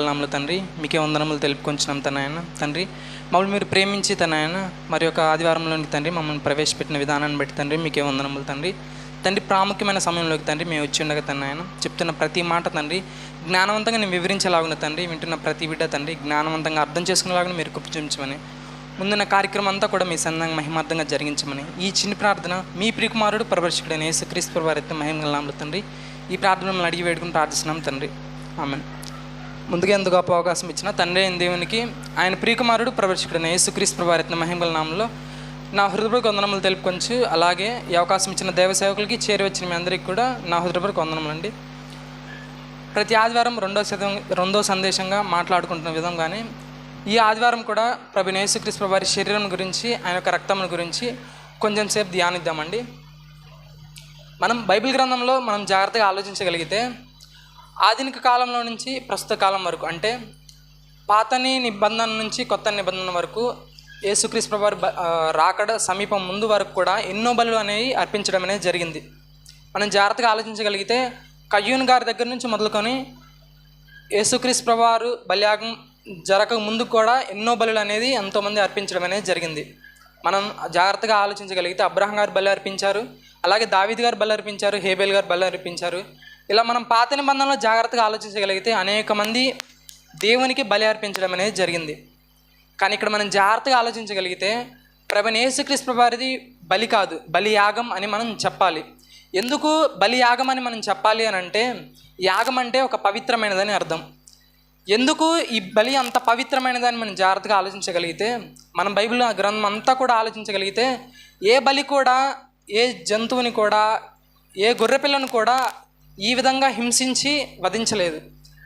గల నామలు తండ్రి మీకే వందనములు తెలుపుకొంచున్నాం తన ఆయన తండ్రి మమ్మల్ని మీరు ప్రేమించి తన ఆయన మరి యొక్క ఆదివారంలోని తండ్రి మమ్మల్ని ప్రవేశపెట్టిన విధానాన్ని బట్టి తండ్రి మీకే వందనములు తండ్రి. తండ్రి ప్రాముఖ్యమైన సమయంలోకి తండ్రి మేము వచ్చి ఉండగా తన ఆయన చెప్తున్న ప్రతి మాట తండ్రి జ్ఞానవంతంగా నేను వివరించేలాగున తండ్రి వింటున్న ప్రతి బిడ్డ తండ్రి జ్ఞానవంతంగా అర్థం చేసుకునేలాగా మీరు కుప్పించమని ముందున్న కార్యక్రమం అంతా కూడా మీ సన్నంగా మహిమార్థంగా జరిగించమని. ఈ చిన్న ప్రార్థన మీ ప్రియకుమారుడు ప్రవర్శకుడైన యేసుక్రీస్తు వారి మహిమ తండ్రి. ఈ ప్రార్థన మిమ్మల్ని అడిగి వేడుకుని ప్రార్థిస్తున్నాం తండ్రి. ఆమె ముందుగా ఎందుకు గొప్ప అవకాశం ఇచ్చిన తండ్రి అయిన దేవునికి ఆయన ప్రియకుమారుడు ప్రవర్శకుడైన యేసుక్రీస్తు వారిత్న మహిమల నామంలో నా హృదయపూర్వక వందనములు తెలుపుకొంచు. అలాగే ఈ అవకాశం ఇచ్చిన దేవ సేవకులకి చేరి వచ్చిన మీ అందరికీ కూడా నా హృదయపూర్వక వందనములు అండి. ప్రతి ఆదివారం రెండో శతం రెండో సందేశంగా మాట్లాడుకుంటున్న విధంగానే ఈ ఆదివారం కూడా ప్రభు యేసుక్రీస్తు వారి శరీరం గురించి ఆయన యొక్క రక్తం గురించి కొంచెం సేపు ధ్యానిద్దామండి. మనం బైబిల్ గ్రంథంలో మనం జాగ్రత్తగా ఆలోచించగలిగితే ఆధునిక కాలంలో నుంచి ప్రస్తుత కాలం వరకు అంటే పాతని నిబంధన నుంచి కొత్త నిబంధన వరకు యేసుక్రీస్తు వారి రాకడ సమీపం ముందు వరకు కూడా ఎన్నో బలులు అనేవి అర్పించడం అనేది జరిగింది. మనం జాగ్రత్తగా ఆలోచించగలిగితే కయ్యూన్ గారి దగ్గర నుంచి మొదలుకొని యేసుక్రీస్తు ప్రభువారు బలియాగం జరగక ముందు కూడా ఎన్నో బలులు అనేది ఎంతోమంది అర్పించడం అనేది జరిగింది. మనం జాగ్రత్తగా ఆలోచించగలిగితే అబ్రహం గారు బలి అర్పించారు అలాగే దావీద్ గారు బలి అర్పించారు హేబేల్ గారు బలి అర్పించారు ఇలా మనం పాత నిబంధనలో జాగ్రత్తగా ఆలోచించగలిగితే అనేక మంది దేవునికి బలి అర్పించడం అనేది జరిగింది. కానీ ఇక్కడ మనం జాగ్రత్తగా ఆలోచించగలిగితే ప్రభు యేసుక్రీస్తు వారిది బలి కాదు బలి యాగం అని మనం చెప్పాలి. ఎందుకు బలి యాగం అని మనం చెప్పాలి అని అంటే యాగం అంటే ఒక పవిత్రమైనదని అర్థం. ఎందుకు ఈ బలి అంత పవిత్రమైనదని మనం జాగ్రత్తగా ఆలోచించగలిగితే మనం బైబిల్ గ్రంథం అంతా కూడా ఆలోచించగలిగితే ఏ బలి కూడా ఏ జంతువుని కూడా ఏ గొర్రెపిల్లను కూడా ఈ విధంగా హింసించి వధించలేదు.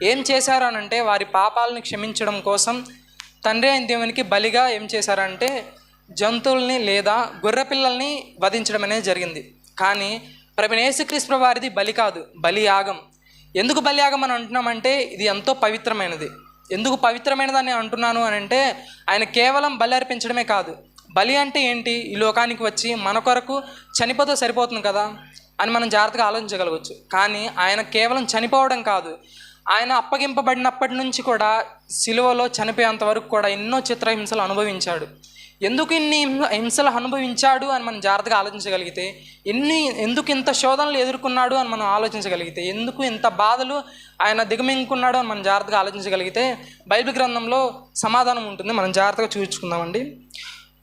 ఏం చేశారు వారి పాపాలను క్షమించడం కోసం తండ్రి అయిన దేవునికి బలిగా ఏం చేశారంటే జంతువుల్ని లేదా గొర్రెపిల్లల్ని వధించడం అనేది జరిగింది. కానీ ప్రభు వారిది బలి కాదు బలి యాగం. ఎందుకు బలియాగం అని అంటున్నామంటే ఇది ఎంతో పవిత్రమైనది. ఎందుకు పవిత్రమైనదని అంటున్నాను అని అంటే ఆయన కేవలం బలి అర్పించడమే కాదు. బలి అంటే ఏంటి? ఈ లోకానికి వచ్చి మన కొరకు చనిపోతే సరిపోతుంది కదా. అని మనం జాగ్రత్తగా ఆలోచించగలగచ్చు కానీ ఆయన కేవలం చనిపోవడం కాదు. ఆయన అప్పగింపబడినప్పటి నుంచి కూడా సిలువలో చనిపోయేంత వరకు కూడా ఎన్నో చిత్రహింసలు అనుభవించాడు. ఎందుకు ఇన్ని హింసలు అనుభవించాడు అని మనం జాగ్రత్తగా ఆలోచించగలిగితే ఎన్ని ఎందుకు ఇంత శోధనలు ఎదుర్కొన్నాడు అని మనం ఆలోచించగలిగితే ఎందుకు ఇంత బాధలు ఆయన దిగమింగుకున్నాడు అని మనం జాగ్రత్తగా ఆలోచించగలిగితే బైబిల్ గ్రంథంలో సమాధానం ఉంటుంది. మనం జాగ్రత్తగా చూపించుకుందామండి.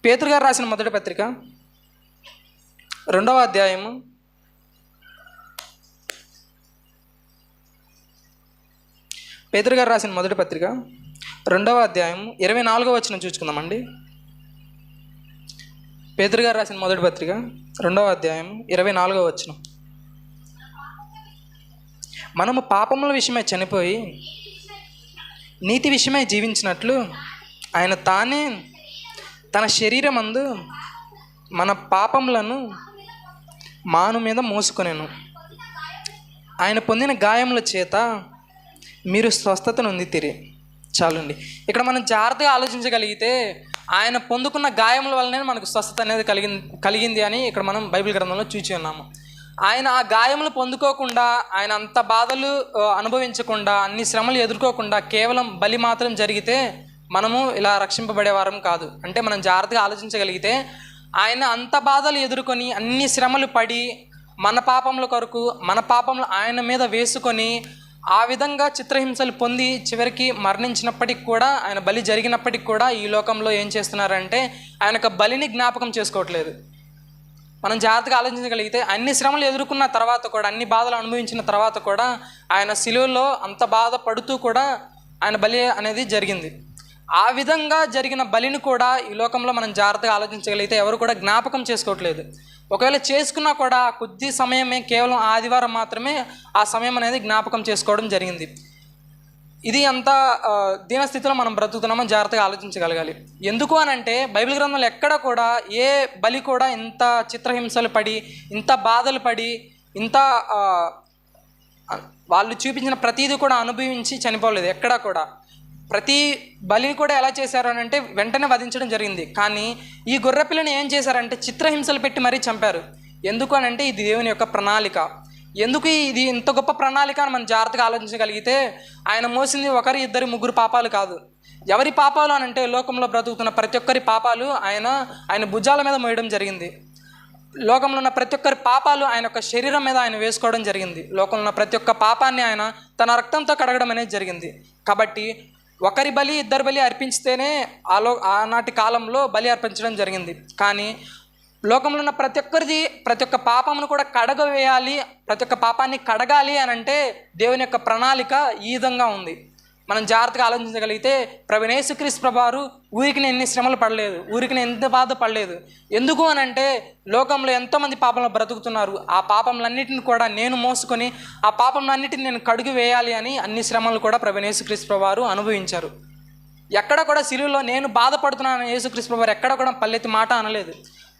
పేతురు గారు రాసిన మొదటి పత్రిక రెండవ అధ్యాయము పేదరు గారు రాసిన మొదటి పత్రిక రెండవ అధ్యాయం ఇరవై నాలుగవ వచ్చిన చూసుకుందామండి. పేదరు గారు రాసిన మొదటి పత్రిక రెండవ అధ్యాయం ఇరవై నాలుగవ వచ్చిన మనము పాపముల విషయమై చనిపోయి నీతి విషయమై జీవించినట్లు ఆయన తానే తన శరీరమందు మన పాపములను మాను మీద మోసుకొనేను. ఆయన పొందిన గాయముల చేత మీరు స్వస్థతను నొంది తిరి. చాలండి. ఇక్కడ మనం జాగ్రత్తగా ఆలోచించగలిగితే ఆయన పొందుకున్న గాయముల వల్లనే మనకు స్వస్థత అనేది కలిగింది కలిగింది అని ఇక్కడ మనం బైబిల్ గ్రంథంలో చూచి ఉన్నాము. ఆయన ఆ గాయములు పొందుకోకుండా ఆయన అంత బాధలు అనుభవించకుండా అన్ని శ్రమలు ఎదుర్కోకుండా కేవలం బలి మాత్రం జరిగితే మనము ఇలా రక్షింపబడేవారం కాదు. అంటే మనం జాగ్రత్తగా ఆలోచించగలిగితే ఆయన అంత బాధలు ఎదుర్కొని అన్ని శ్రమలు పడి మన పాపముల కొరకు మన పాపములు ఆయన మీద వేసుకొని ఆ విధంగా చిత్రహింసలు పొంది చివరికి మరణించినప్పటికి కూడా ఆయన బలి జరిగినప్పటికి కూడా ఈ లోకంలో ఏం చేస్తున్నారంటే ఆయన యొక్క బలిని జ్ఞాపకం చేసుకోవట్లేదు. మనం జాగ్రత్తగా ఆలోచించగలిగితే అన్ని శ్రమలు ఎదుర్కొన్న తర్వాత కూడా అన్ని బాధలు అనుభవించిన తర్వాత కూడా ఆయన సిలువలో అంత బాధ పడుతూ కూడా ఆయన బలి అనేది జరిగింది. ఆ విధంగా జరిగిన బలిని కూడా ఈ లోకంలో మనం జాగ్రత్తగా ఆలోచించగలిగితే ఎవరు కూడా జ్ఞాపకం చేసుకోవట్లేదు. ఒకవేళ చేసుకున్నా కూడా కొద్ది సమయమే కేవలం ఆదివారం మాత్రమే ఆ సమయం అనేది జ్ఞాపకం చేసుకోవడం జరిగింది. ఇది అంత దీనస్థితిలో మనం బ్రతుకుతున్నామో జాగ్రత్తగా ఆలోచించగలగాలి. ఎందుకు అని అంటే బైబిల్ గ్రంథంలో ఎక్కడ కూడా ఏ బలి కూడా ఇంత చిత్రహింసలు పడి ఇంత బాధలు పడి ఇంత వాళ్ళు చూపించిన ప్రతీది కూడా అనుభవించి చనిపోలేదు ఎక్కడా కూడా. ప్రతి బలిని కూడా ఎలా చేశారు అని అంటే వెంటనే వధించడం జరిగింది. కానీ ఈ గొర్రెపిల్లని ఏం చేశారంటే చిత్రహింసలు పెట్టి మరీ చంపారు. ఎందుకు అని అంటే ఇది దేవుని యొక్క ప్రణాళిక. ఎందుకు ఇది ఇంత గొప్ప ప్రణాళిక అని మనం జాగ్రత్తగా ఆలోచించగలిగితే ఆయన మోసింది ఒకరి ఇద్దరు ముగ్గురు పాపాలు కాదు. ఎవరి పాపాలు అని అంటే లోకంలో బ్రతుకుతున్న ప్రతి ఒక్కరి పాపాలు ఆయన ఆయన భుజాల మీద మోయడం జరిగింది. లోకంలో ఉన్న ప్రతి ఒక్కరి పాపాలు ఆయన యొక్క శరీరం మీద ఆయన వేసుకోవడం జరిగింది. లోకంలో ఉన్న ప్రతి ఒక్క పాపాన్ని ఆయన తన రక్తంతో కడగడం అనేది జరిగింది. కాబట్టి ఒకరి బలి ఇద్దరు బలి అర్పించితేనే ఆలో ఆనాటి కాలంలో బలి అర్పించడం జరిగింది. కానీ లోకంలో ఉన్న ప్రతి ఒక్కరిది ప్రతి ఒక్క పాపమును కూడా కడగవేయాలి ప్రతి ఒక్క పాపాన్ని కడగాలి అని అంటే దేవుని యొక్క ప్రణాళిక ఈ విధంగా ఉంది. మనం జాగ్రత్తగా ఆలోచించగలిగితే ప్రవీణేశుక్రీస్తు ప్రభారు ఊరికి ఎన్ని శ్రమలు పడలేదు ఊరికి ఎంత బాధ పడలేదు. ఎందుకు అని అంటే లోకంలో ఎంతోమంది పాపంలో బ్రతుకుతున్నారు. ఆ పాపములన్నిటిని కూడా నేను మోసుకొని ఆ పాపములన్నిటిని నేను కడుగు వేయాలి అని అన్ని శ్రమలు కూడా ప్రవీణేశుక్రీస్తు ప్రభారు అనుభవించారు. ఎక్కడ కూడా సిలువలో నేను బాధపడుతున్నాను యేసుక్రీస్తు ప్రభారు ఎక్కడ కూడా పల్లెత్తి మాట అనలేదు.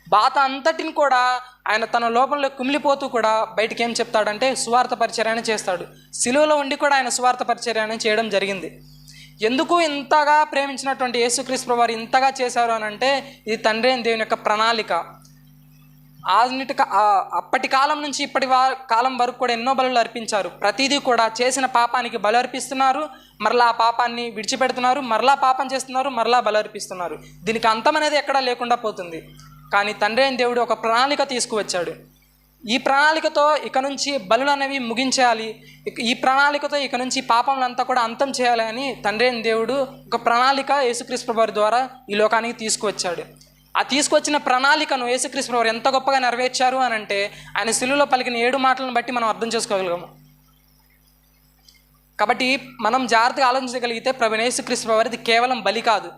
బాధ అంతటిని కూడా ఆయన తన లోపంలో కుమిలిపోతూ కూడా బయటికి ఏం చెప్తాడంటే సువార్త పరిచర్యాన్ని చేస్తాడు. సిలువలో ఉండి కూడా ఆయన సువార్త పరిచర్యాన్ని చేయడం జరిగింది. ఎందుకు ఇంతగా ప్రేమించినటువంటి యేసుక్రీస్తు వారు ఇంతగా చేశారు అని అంటే ఇది తండ్రి అయిన దేవుని యొక్క ప్రణాళిక. ఆధునిక అప్పటి కాలం నుంచి ఇప్పటి కాలం వరకు కూడా ఎన్నో బలులు అర్పించారు. ప్రతిదీ కూడా చేసిన పాపానికి బలు అర్పిస్తున్నారు. మరలా ఆ పాపాన్ని విడిచిపెడుతున్నారు మరలా పాపం చేస్తున్నారు మరలా బలర్పిస్తున్నారు దీనికి అంతం అనేది ఎక్కడా లేకుండా పోతుంది. కానీ తండ్రి అయిన దేవుడు ఒక ప్రణాళిక తీసుకువచ్చాడు. ఈ ప్రణాళికతో ఇక నుంచి బలులు అనేవి ముగించేయాలి. ఈ ప్రణాళికతో ఇక నుంచి పాపములంతా కూడా అంతం చేయాలి అని తండ్రి అయిన దేవుడు ఒక ప్రణాళిక యేసుక్రీస్తు వారి ద్వారా ఈ లోకానికి తీసుకువచ్చాడు. ఆ తీసుకొచ్చిన ప్రణాళికను యేసుక్రీస్తు వారు ఎంత గొప్పగా నెరవేర్చారు అని అంటే ఆయన శిలువలో పలికిన ఏడు మాటలను బట్టి మనం అర్థం చేసుకోగలము కాబట్టి మనం జాగ్రత్తగా ఆలోచించగలిగితే ప్రవీణ కృష్ణ వారిది కేవలం బలి కాదు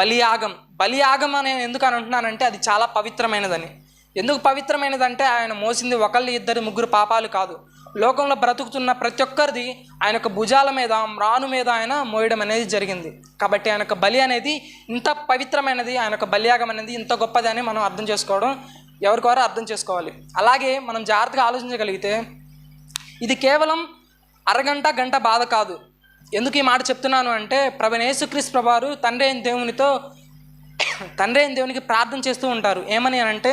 బలియాగం బలియాగం అని నేను ఎందుకు అని అంటున్నానంటే అది చాలా పవిత్రమైనదని. ఎందుకు పవిత్రమైనదంటే ఆయన మోసింది ఒకళ్ళు ఇద్దరు ముగ్గురు పాపాలు కాదు. లోకంలో బ్రతుకుతున్న ప్రతి ఒక్కరిది ఆయన యొక్క భుజాల మీద రాను మీద ఆయన మోయడం అనేది జరిగింది. కాబట్టి ఆయన యొక్క బలి అనేది ఇంత పవిత్రమైనది ఆయన యొక్క బలియాగం అనేది ఇంత గొప్పది అని మనం అర్థం చేసుకోవడం ఎవరికొవారు అర్థం చేసుకోవాలి? అలాగే మనం జాగ్రత్తగా ఆలోచించగలిగితే ఇది కేవలం అరగంట గంట బాధ కాదు. ఎందుకు ఈ మాట చెప్తున్నాను అంటే ప్రవీణ యేసుక్రీస్తు ప్రభారు తండ్రి అయిన దేవునితో తండ్రి అయిన దేవునికి ప్రార్థన చేస్తూ ఉంటారు. ఏమని అని అంటే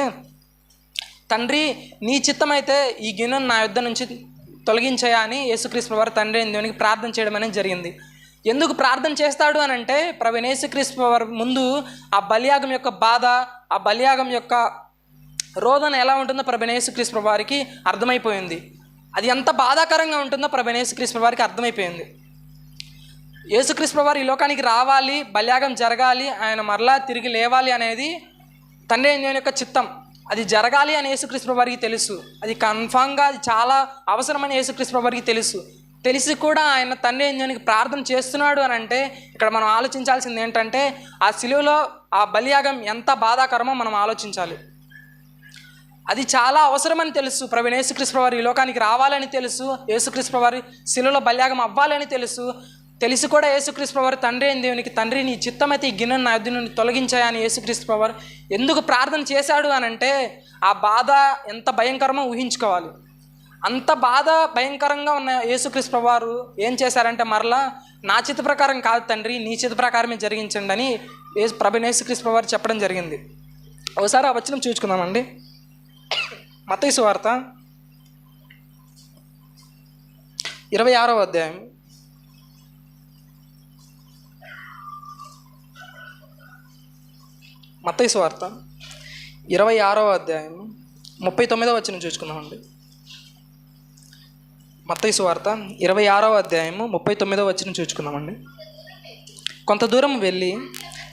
తండ్రి నీ చిత్తమైతే ఈ గిన్నెను నా యుద్ధ నుంచి తొలగించాయా అని యేసుక్రీస్తు ప్రభారు తండ్రి అయిన దేవునికి ప్రార్థన చేయడం అనేది జరిగింది. ఎందుకు ప్రార్థన చేస్తాడు అని అంటే ప్రవీణ యేసుక్రీస్తు ప్రభారు ముందు ఆ బలియాగం యొక్క బాధ ఆ బలియాగం యొక్క రోదన ఎలా ఉంటుందో ప్రభనేసుక్రీస్తు క్రీస్తు వారికి అర్థమైపోయింది. అది ఎంత బాధాకరంగా ఉంటుందో ప్రభనేసుక్రీస్తు ప్రభు వారికి అర్థమైపోయింది. యేసుక్రీస్తు వారు ఈ లోకానికి రావాలి బల్యాగం జరగాలి ఆయన మరలా తిరిగి లేవాలి అనేది తండ్రి నేను యొక్క చిత్తం. అది జరగాలి అని యేసుక్రీస్తు వారికి తెలుసు. అది కన్ఫామ్గా అది చాలా అవసరమని యేసుక్రీస్తు వారికి తెలుసు. తెలిసి కూడా ఆయన తండ్రి అయిన ప్రార్థన చేస్తున్నాడు అని అంటే ఇక్కడ మనం ఆలోచించాల్సింది ఏంటంటే ఆ శిలువలో ఆ బలియాగం ఎంత బాధాకరమో మనం ఆలోచించాలి. అది చాలా అవసరమని తెలుసు. ప్రవీణ యేసుక్రీస్తు వారు ఈ లోకానికి రావాలని తెలుసు. యేసుక్రీస్తు వారి శిలలో బల్యాగం అవ్వాలని తెలుసు. తెలిసి కూడా యేసుక్రీస్తు వారు తండ్రి అయిన దేవునికి తండ్రి నీ చిత్తమైతే ఈ గిన్నెను నా యొద్ద నుండి తొలగించాయని యేసుక్రీస్తు వారు ఎందుకు ప్రార్థన చేశాడు అని అంటే ఆ బాధ ఎంత భయంకరమో ఊహించుకోవాలి. అంత బాధ భయంకరంగా ఉన్న యేసుక్రీస్తు వారు ఏం చేశారంటే మరలా నా చిత్త ప్రకారం కాదు తండ్రి నీ చిత్త ప్రకారమే జరిగించండి అని ప్రభు యేసుక్రీస్తు వారు చెప్పడం జరిగింది. ఒకసారి ఆ వచ్చిన చూసుకుందామండి. మత్తయి వార్త ఇరవై ఆరవ అధ్యాయం. మత్తయి వార్త ఇరవై ఆరవ అధ్యాయం. ముప్పై తొమ్మిదవ వచ్చిన చూసుకుందామండి. మత్తయి వార్త ఇరవై ఆరవ అధ్యాయము ముప్పై తొమ్మిదవ వచ్చిన చూసుకుందామండి. కొంత దూరం వెళ్ళి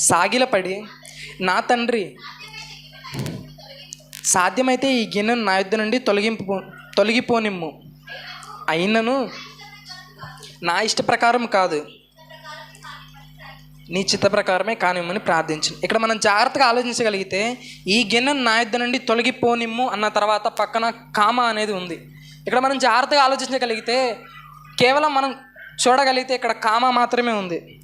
సాగిలపడి నా తండ్రి సాధ్యమైతే ఈ గిన్నెను నా యుద్ధ నుండి తొలగింపు తొలగిపోనిమ్ము. అయినను నా ఇష్ట ప్రకారం కాదు. నీ చిత్త ప్రకారమే కానిమ్మని ప్రార్థించు ఇక్కడ మనం జాగ్రత్తగా ఆలోచించగలిగితే ఈ గిన్నెను నా యుద్ధ నుండి తొలగిపోనిమ్ము అన్న తర్వాత పక్కన కామ అనేది ఉంది. ఇక్కడ మనం జాగ్రత్తగా ఆలోచించగలిగితే కేవలం మనం చూడగలిగితే ఇక్కడ కామ మాత్రమే ఉంది.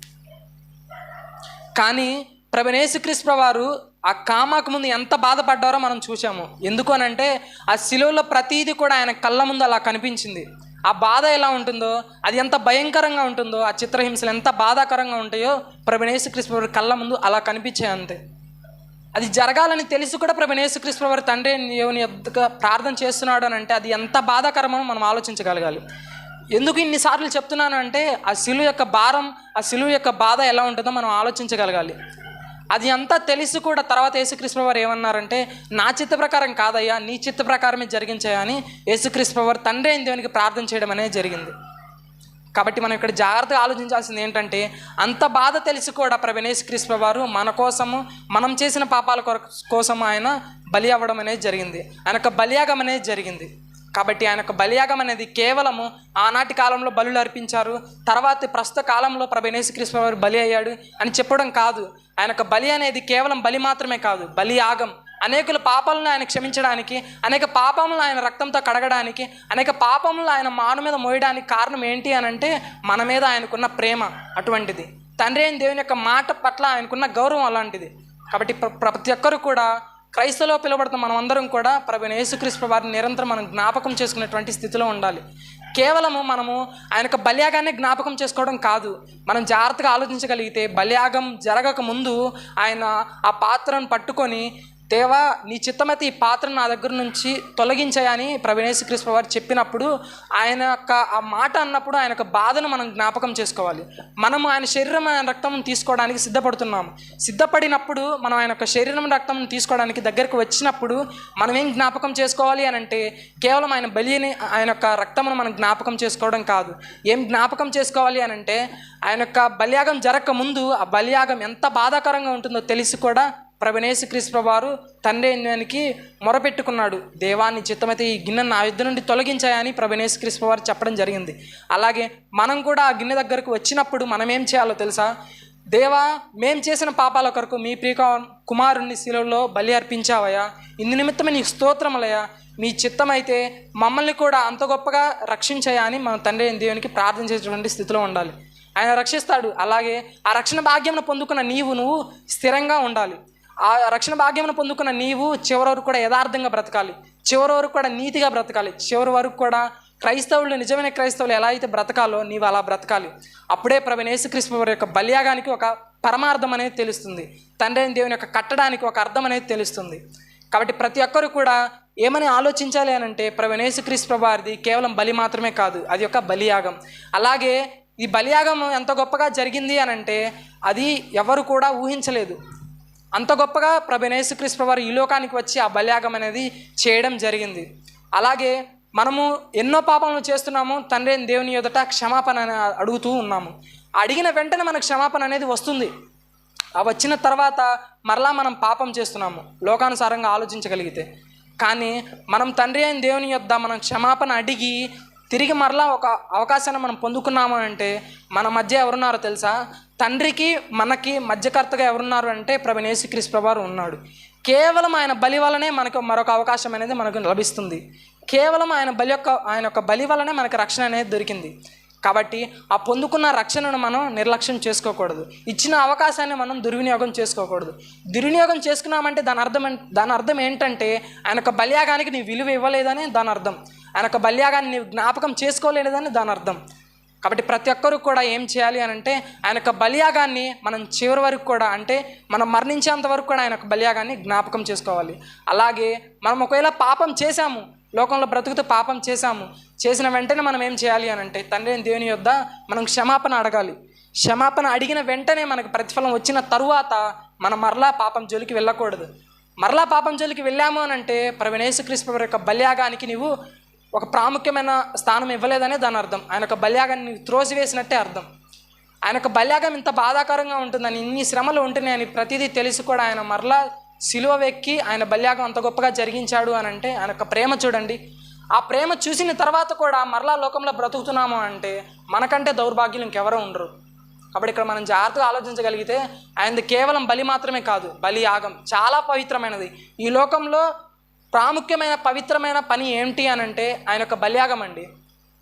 కానీ ప్రభనేసుక్రీస్తు వారు ఆ కామాకు ముందు ఎంత బాధపడ్డారో మనం చూసాము ఎందుకు అని అంటే ఆ శిలువలో ప్రతీది కూడా ఆయన కళ్ళ ముందు అలా కనిపించింది. ఆ బాధ ఎలా ఉంటుందో అది ఎంత భయంకరంగా ఉంటుందో ఆ చిత్రహింసలు ఎంత బాధాకరంగా ఉంటాయో ప్రభనేసుక్రీస్తు వారి కళ్ళ ముందు అలా కనిపించాయి అంతే. అది జరగాలని తెలిసి కూడా ప్రభు యేసుక్రీస్తు వారి తండ్రి దేవుని ఎద్దుగా ప్రార్థన చేస్తున్నాడు అని అంటే అది ఎంత బాధాకరమో మనం ఆలోచించగలగాలి. ఎందుకు ఇన్నిసార్లు చెప్తున్నాను అంటే ఆ శిలువ యొక్క భారం ఆ శిలువు యొక్క బాధ ఎలా ఉంటుందో మనం ఆలోచించగలగాలి. అది అంతా తెలిసి కూడా తర్వాత యేసుక్రీస్తు వారు ఏమన్నారంటే నా చిత్త ప్రకారం కాదయ్యా నీ చిత్త ప్రకారమే జరిగించాయని అని యేసుక్రీస్తు వారు తండ్రి అయిన దేవునికి ప్రార్థన చేయడం అనేది జరిగింది. కాబట్టి మనం ఇక్కడ జాగ్రత్తగా ఆలోచించాల్సింది ఏంటంటే అంత బాధ తెలిసి కూడా ప్రవీణేశ్ క్రీస్తు వారు మన కోసము మనం చేసిన పాపాల కొరకు కోసం ఆయన బలి అవ్వడం అనేది జరిగింది. ఆయన యొక్క బలియాగం అనేది జరిగింది. కాబట్టి ఆయన యొక్క బలియాగం అనేది కేవలము ఆనాటి కాలంలో బలులు అర్పించారు. తర్వాత ప్రస్తుత కాలంలో ప్రభనేశ క్రీస్తు వారు బలి అయ్యాడు అని చెప్పడం కాదు. ఆయన యొక్క బలి అనేది కేవలం బలి మాత్రమే కాదు బలి యాగం. అనేకుల పాపాలను ఆయన క్షమించడానికి అనేక పాపములను ఆయన రక్తంతో కడగడానికి అనేక పాపములను ఆయన మాను మీద మోయడానికి కారణం ఏంటి అని అంటే మన మీద ఆయనకున్న ప్రేమ అటువంటిది. తండ్రి అయిన దేవుని యొక్క మాట పట్ల ఆయనకున్న గౌరవం అలాంటిది. కాబట్టి ప్ర- ప్రతి ఒక్కరు కూడా క్రైస్తవులో పిలువబడుతున్న మనమందరం కూడా ప్రభు యేసుక్రీస్తు వారిని నిరంతరం మనం జ్ఞాపకం చేసుకునేటువంటి స్థితిలో ఉండాలి. కేవలము మనము ఆయన యొక్క బల్యాగాన్ని జ్ఞాపకం చేసుకోవడం కాదు. మనం జాగ్రత్తగా ఆలోచించగలిగితే బల్యాగం జరగక ముందు ఆయన ఆ పాత్రను పట్టుకొని దేవా నీ చిత్తమైతే ఈ పాత్రను నా దగ్గర నుంచి తొలగించాయని ప్రవీణేశ్వర కృష్ణ వారు చెప్పినప్పుడు ఆయన యొక్క ఆ మాట అన్నప్పుడు ఆయన యొక్క బాధను మనం జ్ఞాపకం చేసుకోవాలి. మనము ఆయన శరీరం ఆయన రక్తం తీసుకోవడానికి సిద్ధపడుతున్నాము సిద్ధపడినప్పుడు మనం ఆయన యొక్క శరీరం రక్తం తీసుకోవడానికి దగ్గరకు వచ్చినప్పుడు మనం ఏం జ్ఞాపకం చేసుకోవాలి అని అంటే కేవలం ఆయన బలిని ఆయన యొక్క రక్తమును మనం జ్ఞాపకం చేసుకోవడం కాదు. ఏం జ్ఞాపకం చేసుకోవాలి అని అంటే ఆయన యొక్క బలియాగం జరగక ముందు ఆ బలియాగం ఎంత బాధాకరంగా ఉంటుందో తెలిసి కూడా ప్రభనేసు క్రీస్తు వారు తండ్రి దానికి మొరపెట్టుకున్నాడు. దేవాన్ని చిత్తమైతే ఈ గిన్నె నా యుద్ధ నుండి తొలగించాయని ప్రభనేసు క్రీస్తు వారు చెప్పడం జరిగింది. అలాగే మనం కూడా ఆ గిన్నె దగ్గరకు వచ్చినప్పుడు మనం ఏం చేయాలో తెలుసా? దేవా మేం చేసిన పాపాల కొరకు మీ ప్రియ కుమారుణ్ణి శిలువలో బలి అర్పించావయ్యా. ఇందు నిమిత్తమే నీకు స్తోత్రములయ్యా. మీ చిత్తమైతే మమ్మల్ని కూడా అంత గొప్పగా రక్షించాయా అని మన తండ్రి దేవునికి ప్రార్థన చేసేటువంటి స్థితిలో ఉండాలి. ఆయన రక్షిస్తాడు. అలాగే ఆ రక్షణ భాగ్యమును పొందుకున్న నీవు నువ్వు స్థిరంగా ఉండాలి. ఆ రక్షణ భాగ్యమును పొందుకున్న నీవు చివరి వరకు కూడా యథార్థంగా బ్రతకాలి. చివరి వరకు కూడా నీతిగా బ్రతకాలి. చివరి వరకు కూడా క్రైస్తవులు నిజమైన క్రైస్తవులు ఎలా అయితే బ్రతకాలో నీవు అలా బ్రతకాలి. అప్పుడే ప్రవీణ యేసుక్రీస్తు వారి యొక్క బల్యాగానికి ఒక పరమార్థం అనేది తెలుస్తుంది. తండ్రి అయిన దేవుని యొక్క కట్టడానికి ఒక అర్థం అనేది తెలుస్తుంది. కాబట్టి ప్రతి ఒక్కరు కూడా ఏమని ఆలోచించాలి అని అంటే ప్రవీణ యేసుక్రీస్తు వారిది కేవలం బలి మాత్రమే కాదు అది ఒక బలియాగం. అలాగే ఈ బలియాగం ఎంత గొప్పగా జరిగింది అని అంటే అది ఎవరు కూడా ఊహించలేదు. అంత గొప్పగా ప్రభనేసుక్రీస్తు వారు ఈ లోకానికి వచ్చి ఆ బలియాగం అనేది చేయడం జరిగింది. అలాగే మనము ఎన్నో పాపములు చేస్తున్నాము తండ్రి దేవుని ఎదుట క్షమాపణ అని అడుగుతూ ఉన్నాము. అడిగిన వెంటనే మనకు క్షమాపణ అనేది వస్తుంది. ఆ వచ్చిన తర్వాత మరలా మనం పాపం చేస్తున్నాము లోకానుసారంగా ఆలోచించగలిగితే. కానీ మనం తండ్రి అయిన దేవుని యొద్ద మనం క్షమాపణ అడిగి తిరిగి మరలా ఒక అవకాశాన్ని మనం పొందుకున్నాము అంటే మన మధ్య ఎవరున్నారో తెలుసా? తండ్రికి మనకి మధ్యకర్తగా ఎవరున్నారు అంటే ప్రభు యేసుక్రీస్తు ప్రభువారు ఉన్నాడు. కేవలం ఆయన బలి వలనే మనకు మరొక అవకాశం అనేది మనకు లభిస్తుంది. కేవలం ఆయన బలి యొక్క ఆయన యొక్క బలి వలనే మనకు రక్షణ అనేది దొరికింది. కాబట్టి ఆ పొందుకున్న రక్షణను మనం నిర్లక్ష్యం చేసుకోకూడదు. ఇచ్చిన అవకాశాన్ని మనం దుర్వినియోగం చేసుకోకూడదు. దుర్వినియోగం చేసుకున్నామంటే దాని అర్థం దాని అర్థం ఏంటంటే ఆయన యొక్క బలియాగానికి నీ విలువ ఇవ్వలేదని దాని అర్థం. ఆయన యొక్క బల్యాగాన్ని నీవు జ్ఞాపకం చేసుకోలేదని దాని అర్థం. కాబట్టి ప్రతి ఒక్కరూ కూడా ఏం చేయాలి అని అంటే ఆయన యొక్క బలియాగాన్ని మనం చివరి వరకు కూడా అంటే మనం మరణించేంత వరకు కూడా ఆయన యొక్క బలియాగాన్ని జ్ఞాపకం చేసుకోవాలి. అలాగే మనం ఒకవేళ పాపం చేశాము లోకంలో బ్రతుకుతూ పాపం చేశాము చేసిన వెంటనే మనం ఏం చేయాలి అని అంటే తండ్రి దేవుని యొద్ద మనం క్షమాపణ అడగాలి. క్షమాపణ అడిగిన వెంటనే మనకు ప్రతిఫలం వచ్చిన తరువాత మనం మరలా పాపం జోలికి వెళ్ళకూడదు. మరలా పాపం జోలికి వెళ్ళాము అని అంటే ప్రవీణేశ్వక్రీస్తు వారి యొక్క బల్యాగానికి నీవు ఒక ప్రాముఖ్యమైన స్థానం ఇవ్వలేదనే దాని అర్థం. ఆయన యొక్క బల్యాగాన్ని త్రోసివేసినట్టే అర్థం. ఆయన యొక్క బల్యాగం ఇంత బాధాకరంగా ఉంటుందని ఇన్ని శ్రమలు ఉంటున్నాయని ప్రతిదీ తెలిసి కూడా ఆయన మరలా సిలువ వెక్కి ఆయన బల్యాగం అంత గొప్పగా జరిగించాడు అని అంటే ఆయన యొక్క ప్రేమ చూడండి. ఆ ప్రేమ చూసిన తర్వాత కూడా మరలా లోకంలో బ్రతుకుతున్నాము అంటే మనకంటే దౌర్భాగ్యులు ఇంకెవరో ఉండరు. కాబట్టి ఇక్కడ మనం జాగ్రత్తగా ఆలోచించగలిగితే ఆయనది కేవలం బలి మాత్రమే కాదు బలి యాగం చాలా పవిత్రమైనది. ఈ లోకంలో ప్రాముఖ్యమైన పవిత్రమైన పని ఏంటి అని అంటే ఆయన యొక్క బలియాగం అండి.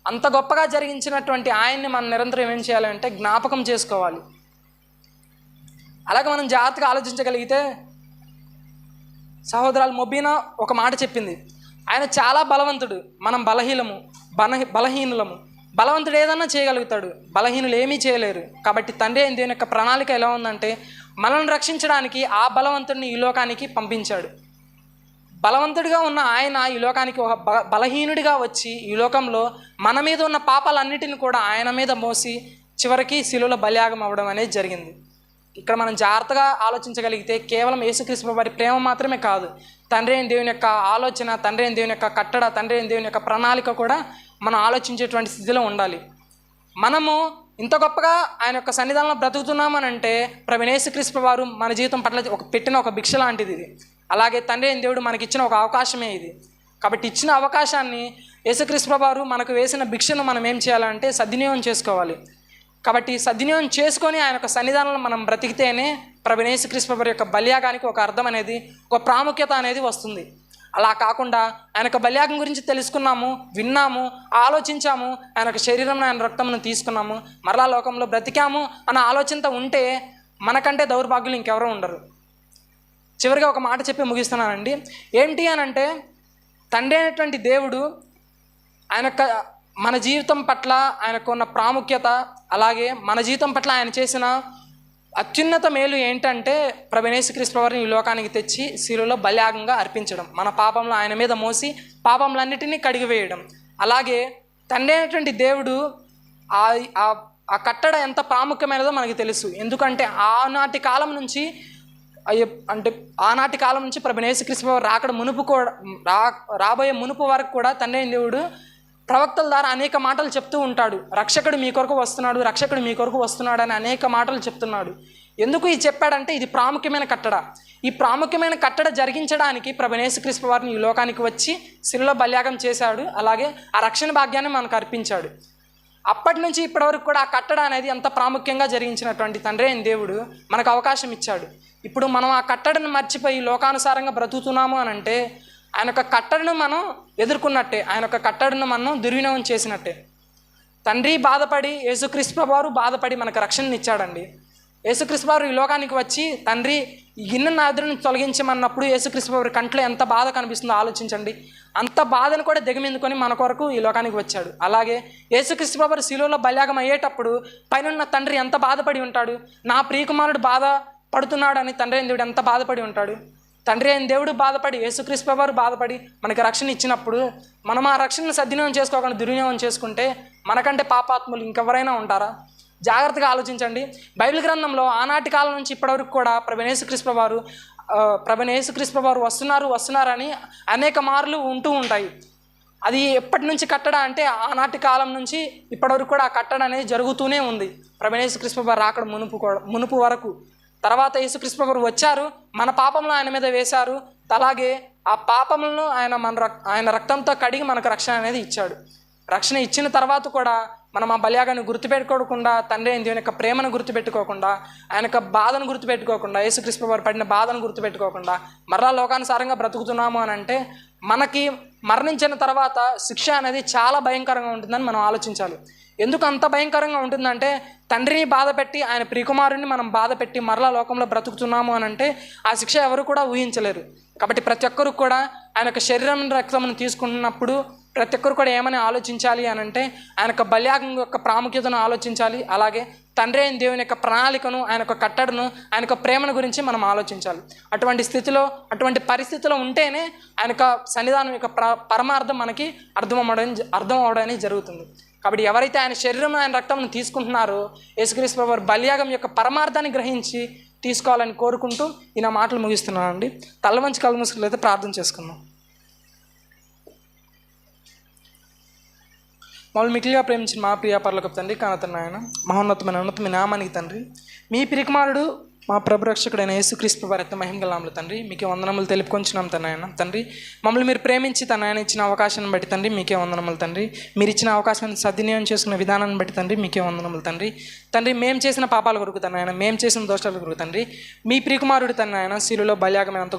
అంత గొప్పగా జరిగించినటువంటి ఆయన్ని మనం నిరంతరం ఏం చేయాలంటే జ్ఞాపకం చేసుకోవాలి. అలాగే మనం జాగ్రత్తగా ఆలోచించగలిగితే సహోదరాలు మొబీనా ఒక మాట చెప్పింది. ఆయన చాలా బలవంతుడు మనం బలహీనము బల బలహీనులము. బలవంతుడు ఏదన్నా చేయగలుగుతాడు బలహీనులు ఏమీ చేయలేరు. కాబట్టి తండ్రి అయిన దేవుని యొక్క ప్రణాళిక ఎలా ఉందంటే మనల్ని రక్షించడానికి ఆ బలవంతుడిని ఈ లోకానికి పంపించాడు. బలవంతుడిగా ఉన్న ఆయన ఈ లోకానికి ఒక బ బలహీనుడిగా వచ్చి ఈ లోకంలో మన మీద ఉన్న పాపాలన్నిటిని కూడా ఆయన మీద మోసి చివరికి శిలువలో బలియాగం అవ్వడం అనేది జరిగింది. ఇక్కడ మనం జాగ్రత్తగా ఆలోచించగలిగితే కేవలం యేసుక్రీస్తు వారి ప్రేమ మాత్రమే కాదు తండ్రి అయిన దేవుని యొక్క ఆలోచన తండ్రి అయిన దేవుని యొక్క కట్టడ తండ్రి అయిన దేవుని యొక్క ప్రణాళిక కూడా మనం ఆలోచించేటువంటి స్థితిలో ఉండాలి. మనము ఇంత గొప్పగా ఆయన యొక్క సన్నిధానంలో బ్రతుకుతున్నామని అంటే ప్రవీణేశ్వక్రీస్తు వారు మన జీవితం పట్ల ఒక పెట్టిన ఒక భిక్ష లాంటిది ఇది. అలాగే తండ్రి అయిన దేవుడు మనకి ఇచ్చిన ఒక అవకాశమే ఇది. కాబట్టి ఇచ్చిన అవకాశాన్ని యేసుక్రీస్తు వారు మనకు వేసిన భిక్షను మనం ఏం చేయాలంటే సద్వినియోగం చేసుకోవాలి. కాబట్టి సద్వినియోగం చేసుకొని ఆయన యొక్క సన్నిధానంలో మనం బ్రతికితేనే ప్రవీణేశ్వక్రీస్తు వారి యొక్క బలియాగానికి ఒక అర్థం అనేది ఒక ప్రాముఖ్యత అనేది వస్తుంది. అలా కాకుండా ఆయన యొక్క బలియాగం గురించి తెలుసుకున్నాము విన్నాము ఆలోచించాము ఆయన యొక్క శరీరంలో ఆయన రక్తమును తీసుకున్నాము మరలా లోకంలో బ్రతికాము అన్న ఆలోచనతో ఉంటే మనకంటే దౌర్భాగ్యులు ఇంకెవరూ ఉండరు. చివరిగా ఒక మాట చెప్పి ముగిస్తున్నానండి. ఏంటి అని అంటే తండ్రి అయినటువంటి దేవుడు ఆయన మన జీవితం పట్ల ఆయనకు ఉన్న ప్రాముఖ్యత అలాగే మన జీవితం పట్ల ఆయన చేసిన అత్యున్నత మేలు ఏంటంటే ప్రభనేశ్వక్రీస్తు వారిని ఈ లోకానికి తెచ్చి శిలువలో బలియాగంగా అర్పించడం. మన పాపంలో ఆయన మీద మోసి పాపంలన్నిటినీ కడిగివేయడం. అలాగే తండ్రి అయినటువంటి దేవుడు ఆ- ఆ కట్టడ ఎంత ప్రాముఖ్యమైనదో మనకి తెలుసు. ఎందుకంటే ఆనాటి కాలం నుంచి అయ్య- అంటే ఆనాటి కాలం నుంచి ప్రభు యేసుక్రీస్తు రాకడ మునుపు కూడా రా రాబోయే మునుపు వరకు కూడా తండ్రి దేవుడు ప్రవక్తల ద్వారా అనేక మాటలు చెప్తూ ఉంటాడు. రక్షకుడు మీ కొరకు వస్తున్నాడు రక్షకుడు మీ కొరకు వస్తున్నాడు అని అనేక మాటలు చెప్తున్నాడు. ఎందుకు ఇది చెప్పాడంటే ఇది ప్రాముఖ్యమైన కట్టడ. ఈ ప్రాముఖ్యమైన కట్టడ జరిగించడానికి ప్రభు యేసుక్రీస్తు వారిని ఈ లోకానికి వచ్చి శిలలో బల్యాగం చేశాడు. అలాగే ఆ రక్షణ భాగ్యాన్ని మనకు అర్పించాడు. అప్పటి నుంచి ఇప్పటి వరకు కూడా ఆ కట్టడ అనేది ఎంత ప్రాముఖ్యంగా జరిగించినటువంటి తండ్రి దేవుడు మనకు అవకాశం ఇచ్చాడు. ఇప్పుడు మనం ఆ కట్టడిని మర్చిపోయి లోకానుసారంగా బ్రతుకుతున్నాము అని అంటే ఆయన యొక్క కట్టడను మనం ఎదుర్కొన్నట్టే ఆయన యొక్క కట్టడను మనం దుర్వినియోగం చేసినట్టే. తండ్రి బాధపడి యేసుక్రీస్తు వారు బాధపడి మనకు రక్షణని ఇచ్చాడండి. యేసుక్రీస్తు వారు ఈ లోకానికి వచ్చి తండ్రి గిన్నె నాదుడిని తొలగించమన్నప్పుడు యేసుక్రీస్తు వారి కంట్లో ఎంత బాధ కనిపిస్తుందో ఆలోచించండి. అంత బాధను కూడా దిగమిందుకొని మన కొరకు ఈ లోకానికి వచ్చాడు. అలాగే యేసుక్రీస్తు వారు శిలువలో బల్యాగం అయ్యేటప్పుడు పైనున్న తండ్రి ఎంత బాధపడి ఉంటాడు? నా ప్రియకుమారుడు బాధ పడుతున్నాడు అని తండ్రి అయిన దేవుడు ఎంత బాధపడి ఉంటాడు? తండ్రి అయిన దేవుడు బాధపడి యేసుక్రీస్తు వారు బాధపడి మనకి రక్షణ ఇచ్చినప్పుడు మనం ఆ రక్షణను సద్వినియోగం చేసుకోకుండా దుర్వినియోగం చేసుకుంటే మనకంటే పాపాత్ములు ఇంకెవరైనా ఉంటారా? జాగ్రత్తగా ఆలోచించండి. బైబిల్ గ్రంథంలో ఆనాటి కాలం నుంచి ఇప్పటివరకు కూడా ప్రభనేసుక్రీస్తు వారు ప్రభనేసుక్రీస్తు వారు వస్తున్నారు వస్తున్నారని అనేక మార్లు ఉంటూ ఉంటాయి. అది ఎప్పటి నుంచి కట్టడ అంటే ఆనాటి కాలం నుంచి ఇప్పటివరకు కూడా ఆ కట్టడ అనేది జరుగుతూనే ఉంది. ప్రభనేసుక్రీస్తు వారు రాకడ మునుపు కూడా మునుపు వరకు. తర్వాత యేసుక్రీస్తు వచ్చారు మన పాపంలో ఆయన మీద వేశారు. అలాగే ఆ పాపములను ఆయన మన రక్ ఆయన రక్తంతో కడిగి మనకు రక్షణ అనేది ఇచ్చాడు. రక్షణ ఇచ్చిన తర్వాత కూడా మనం ఆ బలియాగాన్ని గుర్తుపెట్టుకోకుండా తండ్రి అయిన దేవుని యొక్క ప్రేమను గుర్తుపెట్టుకోకుండా ఆయన యొక్క బాధను గుర్తుపెట్టుకోకుండా యేసుక్రీస్తు వారు పడిన బాధను గుర్తుపెట్టుకోకుండా మరలా లోకానుసారంగా బ్రతుకుతున్నాము అని అంటే మనకి మరణించిన తర్వాత శిక్ష అనేది చాలా భయంకరంగా ఉంటుందని మనం ఆలోచించాలి. ఎందుకు అంత భయంకరంగా ఉంటుందంటే తండ్రిని బాధ పెట్టి ఆయన ప్రియకుమారుని మనం బాధ పెట్టి మరలా లోకంలో బ్రతుకుతున్నాము అని అంటే ఆ శిక్ష ఎవరు కూడా ఊహించలేరు. కాబట్టి ప్రతి ఒక్కరు కూడా ఆయన యొక్క శరీరం రక్తమును తీసుకుంటున్నప్పుడు ప్రతి ఒక్కరు కూడా ఏమని ఆలోచించాలి అని అంటే ఆయన యొక్క బల్యాగం యొక్క ప్రాముఖ్యతను ఆలోచించాలి. అలాగే తండ్రి అయిన దేవుని యొక్క ప్రణాళికను ఆయన యొక్క కట్టడను ఆయన యొక్క ప్రేమను గురించి మనం ఆలోచించాలి. అటువంటి స్థితిలో అటువంటి పరిస్థితిలో ఉంటేనే ఆయన యొక్క సన్నిధానం యొక్క ప్ర పరమార్థం మనకి అర్థం అవ్వడం అర్థం అవడానికి జరుగుతుంది. కాబట్టి ఎవరైతే ఆయన శరీరం ఆయన రక్తంను తీసుకుంటున్నారో యేసుక్రీస్తు వారు బలియాగం యొక్క పరమార్థాన్ని గ్రహించి తీసుకోవాలని కోరుకుంటూ ఈ నా మాటలు ముగిస్తున్నానండి. తల వంచి కళ్ళు మూసుకులైతే ప్రార్థన చేసుకుందాం. మమ్మల్ని మిగిలిగా ప్రేమించిన మా ప్రియ పర్లకు తండ్రి కానతన్నాయన మహోన్నతమైన ఉన్నతమైన నామానికి తండ్రి. మీ పిరికుమారుడు మా ప్రభురక్షకుడైన యేసుక్రీస్తు వారి మహింగలాములు మహిమగలాములు తండ్రి మీకు వందనములు తెలుపుకొంచున్నాం తనయన తండ్రి మమ్మల్ని మీరు ప్రేమించి తన ఆయన ఇచ్చిన అవకాశాన్ని బట్టి తండ్రి మీకే వందనములు తండ్రి. మీరు ఇచ్చిన అవకాశాన్ని సద్వినియోగం చేసుకున్న విధానాన్ని బట్టి తండ్రి మీకే వందనములు తండ్రి. తండ్రి మేము చేసిన పాపాల కొరకు తనయన మేము చేసిన దోషాల కొరకు తండ్రి. మీ ప్రియకుమారుడు తన ఆయన శిలులో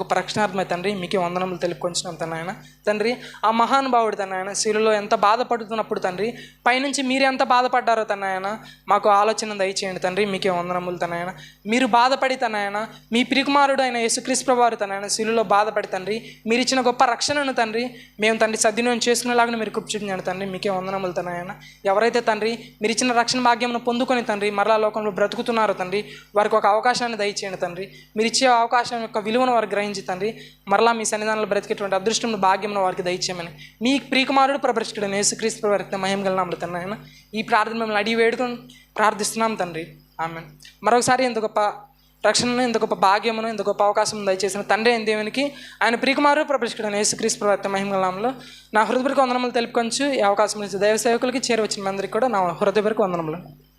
ఒక ప్రక్షణార్థమై తండ్రి మీకే వందనములు తెలుపుకొంచున్నాం తనయన తండ్రి ఆ మహానుభావుడు తనయన శిలులో ఎంత బాధపడుతున్నప్పుడు తండ్రి పైనుంచి మీరు ఎంత బాధపడ్డారో తనయన మాకు ఆలోచన దయచేయండి తండ్రి మీకే వందనములు తనయన మీరు బాధ బాధపడి తన ఆయన మీ ప్రియకుమారుడు అయిన యేసుక్రీస్తు ప్రభువారు శిలులో బాధపడి తండ్రి మీరు ఇచ్చిన గొప్ప రక్షణను తండ్రి మేము తండ్రి సద్వినియోగం చేసుకునేలాగా మీరు కూర్చున్నాడు తండ్రి మీకే వందనములు తనయన ఎవరైతే తండ్రి మీరు ఇచ్చిన రక్షణ భాగ్యమును పొందుకొని తండ్రి మరలా లోకంలో బ్రతుకుతున్నారో తండ్రి వారికి ఒక అవకాశాన్ని దయచేయండి తండ్రి. మీరు ఇచ్చే అవకాశం యొక్క విలువను వారికి గ్రహించి తండ్రి మరలా మీ సన్నిధానంలో బ్రతికేటువంటి అదృష్టం భాగ్యమును వారికి దయచేయమని. మీ ప్రియకుమారుడు ప్రపరిచుకుడు యేసుక్రీస్తు వారికి మహిమ గల తండ్రి ఆయన ఈ ప్రార్థన మిమ్మల్ని అడిగి వేడుకొని ప్రార్థిస్తున్నాం తండ్రి. ఆమె మరొకసారి ఎంత గొప్ప రక్షణను ఇంత గొప్ప భాగ్యమును ఇంత గొప్ప అవకాశం దయచేసిన తండ్రి అయిన దేవునికి ఆయన ప్రియకుమారు ప్రపరిచుకుడు యేసుక్రీస్తు ప్రవర్త మహిమగలంలో నా హృదయపరికి వందనములు తెలుపుకొంచు. ఈ అవకాశం నుంచి దైవ సేవకులకి చేరవచ్చిన అందరికీ కూడా నా హృదయపరికి వందనములు.